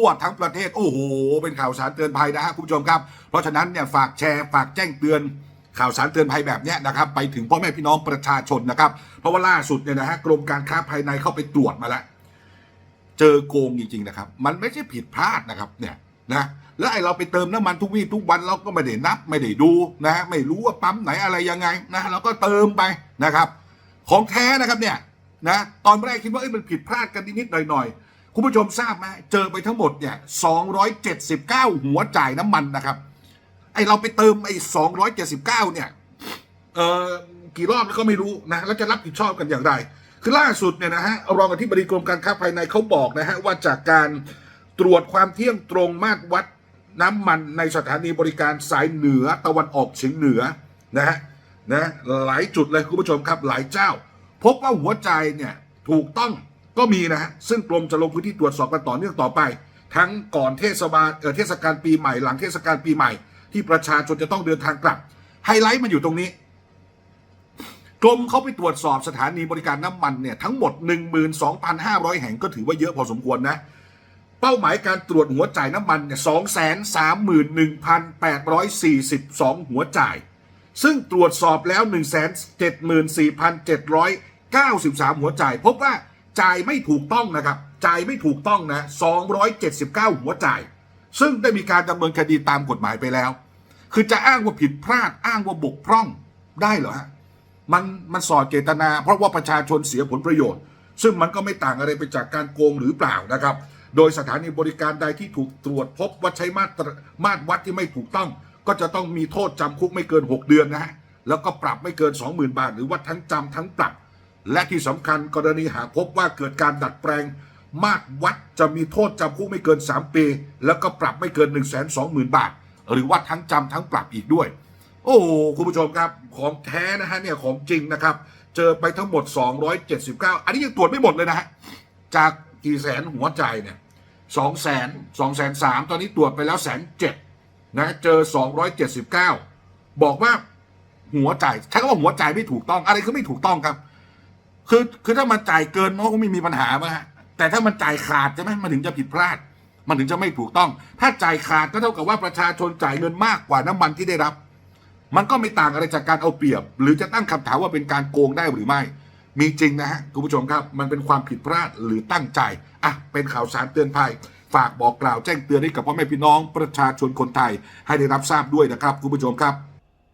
ทั่วทั้งประเทศ โอ้โห เป็นข่าวสารเตือนภัยนะฮะคุณผู้ชมครับ เพราะฉะนั้นเนี่ยฝากแชร์ฝากแจ้งเตือนข่าวสารเตือนภัยแบบนี้นะครับไปถึงพ่อแม่พี่น้องประชาชนนะครับ เพราะว่าล่าสุดเนี่ยนะฮะกรมการค้าภายในเข้าไปตรวจมาแล้วเจอโกงจริง ๆ นะครับ มันไม่ใช่ผิดพลาดนะครับเนี่ยนะแล้วไอเราไปเติมน้ำมันทุกวี่ทุกวันเราก็ไม่ได้นับไม่ได้ดูนะฮะไม่รู้ว่าปั๊มไหนอะไรยังไงนะเราก็เติมไปนะครับ ของแท้นะครับเนี่ยนะตอนแรกคิดว่าเอ้ยมันผิดพลาดกันนิดๆหน่อยๆ คุณผู้ชมทราบไหมเจอไปทั้งหมดเนี่ย279 หัวจ่ายน้ำมันนะครับ ไอเราไปเติมไอ้279 เนี่ย เอ่อ กี่รอบก็ไม่รู้นะ แล้วจะรับผิดชอบกันอย่างไร คือล่าสุดเนี่ยนะฮะ รองอธิบดีกรมการค้าภายในเขาบอกนะฮะ ว่าจากการตรวจความเที่ยงตรงมาตรวัดน้ำมันในสถานีบริการสายเหนือตะวันออกเฉียงเหนือนะฮะนะหลายจุดเลยคุณผู้ชมครับหลายเจ้า พบว่าหัวใจเนี่ยถูกต้อง ก็มีนะฮะซึ่งกรมจะลงพื้นที่ตรวจสอบกันต่อเนื่องต่อไป ทั้งก่อนเทศบาลเออเทศกาลปีใหม่หลังเทศกาลปีใหม่ ที่ประชาชนจะต้องเดินทางกลับ ไฮไลท์มันอยู่ตรงนี้กรมเขาไปตรวจสอบสถานีบริการน้ำมันเนี่ยทั้งหมด 12,500 แห่งก็ถือว่าเยอะพอสมควรนะ เป้าหมายการตรวจหัวจ่ายน้ำมันเนี่ย231,842 หัวจ่าย ซึ่งตรวจสอบแล้ว 174,793 หัวจ่าย พบว่า จ่ายไม่ถูกต้องนะครับ จ่ายไม่ถูกต้องนะ 279 หัวจ่าย ซึ่งได้มีการดำเนินคดีตามกฎหมายไปแล้ว คือจะอ้างว่าผิดพลาดอ้างว่าบกพร่องได้เหรอฮะมันมันสอดเจตนา เพราะว่าประชาชนเสียผลประโยชน์ ซึ่งมันก็ไม่ต่างอะไรไปจากการโกงหรือเปล่านะครับ โดยสถานีบริการใดที่ถูกตรวจพบว่าใช้มาตรมาตรวัดที่ไม่ถูกต้อง ก็จะต้องมีโทษจำคุกไม่เกิน 6 เดือนนะฮะแล้วก็ปรับไม่เกิน 20,000 บาท หรือว่าทั้งจำทั้งปรับ และที่สำคัญกรณีหากพบว่าเกิดการดัดแปลง มาตรวัดจะมีโทษจำคุกไม่เกิน 3 ปี แล้วก็ปรับไม่เกิน 1 2 0 0 0 0 บาท หรือว่าทั้งจำทั้งปรับอีกด้วย โอ้คุณผู้ชมครับของแท้นะฮะเนี่ยของจริงนะครับ เจอไปทั้งหมด 279 อันนี้ยังตรวจไม่หมดเลยนะฮะจากกี่แสนหัวใจเนี่ยสองแสนสองแสนสามตอนนี้ตรวจไปแล้วแสนเจ็ดนะเจอ 279 บอกว่าหัวใจใช้คำว่าหัวใจไม่ถูกต้อง อะไรคือไม่ถูกต้องครับ คือคือถ้ามันจ่ายเกินมันก็ไม่มีปัญหามาฮะแต่ถ้ามันจ่ายขาดใช่ไหมมันถึงจะผิดพลาด มันถึงจะไม่ถูกต้อง ถ้าจ่ายขาดก็เท่ากับว่าประชาชนจ่ายเงินมากกว่าน้ำมันที่ได้รับ มันก็ไม่ต่างอะไรจากการเอาเปรียบ หรือจะตั้งคำถามว่าเป็นการโกงได้หรือไม่ มีจริงนะฮะคุณผู้ชมครับ มันเป็นความผิดพลาดหรือตั้งใจอะเป็นข่าวสารเตือนภัยฝากบอกกล่าวแจ้งเตือนให้กับพ่อแม่พี่น้องประชาชนคนไทยให้ได้รับทราบด้วยนะครับคุณผู้ชมครับ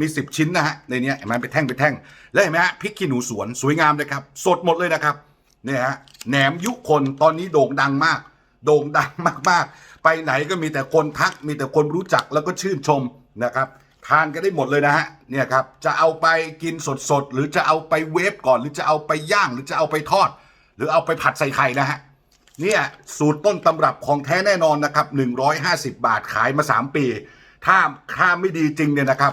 มี 10 ชิ้นนะฮะในนี้เห็นไหมเป็นแท่งเป็นแท่ง แล้วเห็นไหมฮะพริกขี้หนูสวนสวยงามเลยครับ สดหมดเลยนะครับเนี่ยฮะแหนมยุคนตอนนี้โด่งดังมาก โด่งดังมากๆ ไปไหนก็มีแต่คนทัก มีแต่คนรู้จักแล้วก็ชื่นชมนะครับทานกันได้หมดเลยนะฮะเนี่ยครับจะเอาไปกินสดๆหรือจะเอาไปเวฟก่อนหรือจะเอาไปย่างหรือจะเอาไปทอด หรือเอาไปผัดใส่ไข่นะฮะเนี่ยสูตรต้นตำรับของแท้แน่นอนนะครับ150 บาทขายมา 3 ปี ถ้าถ้าไม่ดีจริงเนี่ยนะครับ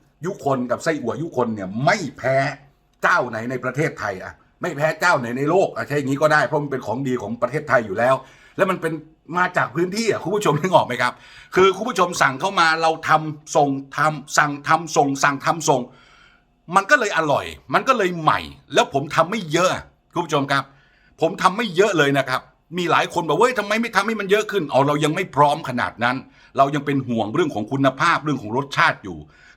ยุคนกับไส้อั่วยุคนเนี่ยไม่แพ้เจ้าไหนในประเทศไทยอะไม่แพ้เจ้าไหนในโลกอะใช่อย่างนี้ก็ได้เพราะมันเป็นของดีของประเทศไทยอยู่แล้ว แล้วมันเป็นมาจากพื้นที่อะคุณผู้ชมนึกออกไหมครับ คือคุณผู้ชมสั่งเข้ามาเราทำส่งทำสั่งทำส่ง สั่งทำส่ง มันก็เลยอร่อย มันก็เลยใหม่ แล้วผมทำไม่เยอะคุณผู้ชมครับ ผมทำไม่เยอะเลยนะครับ มีหลายคนบอกเว้ยทำไมไม่ทำให้มันเยอะขึ้นเอาเรายังไม่พร้อมขนาดนั้น เรายังเป็นห่วงเรื่องของคุณภาพเรื่องของรสชาติอยู่